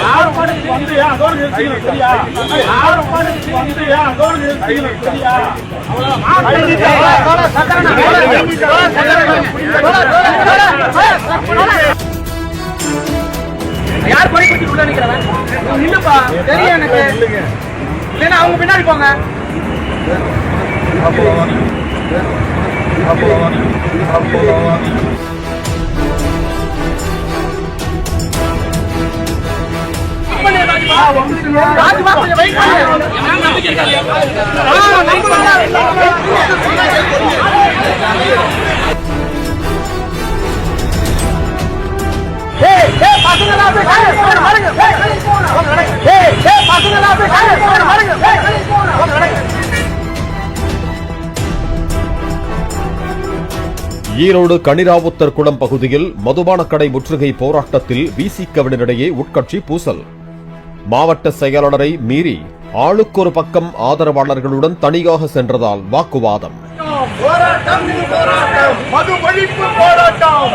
யாரு பாட்டுக்கு வந்தியா அதோட நிறுத்திக்கணும் சரியா யாரு பாட்டுக்கு வந்தியா அதோட நிறுத்திக்கணும் சரியா யார் படி குத்தி உள்ள நிக்கிறவன் நில்லுப்பா தெரியும் எனக்கு இல்லைன்னா அவங்க பின்னாடி போங்க ஈரோடு கனிராவுத்தர் குளம் பகுதியில் மதுபான கடை முற்றுகை போராட்டத்தில் விசிகவினரிடையே உட்கட்சி பூசல். மாவட்ட செயலாளரை மீறி ஆளுக்கொரு பக்கம் ஆதரவாளர்களுடன் தனியாக சென்றதால் வாக்குவாதம். போராட்டம் போராட்டம்.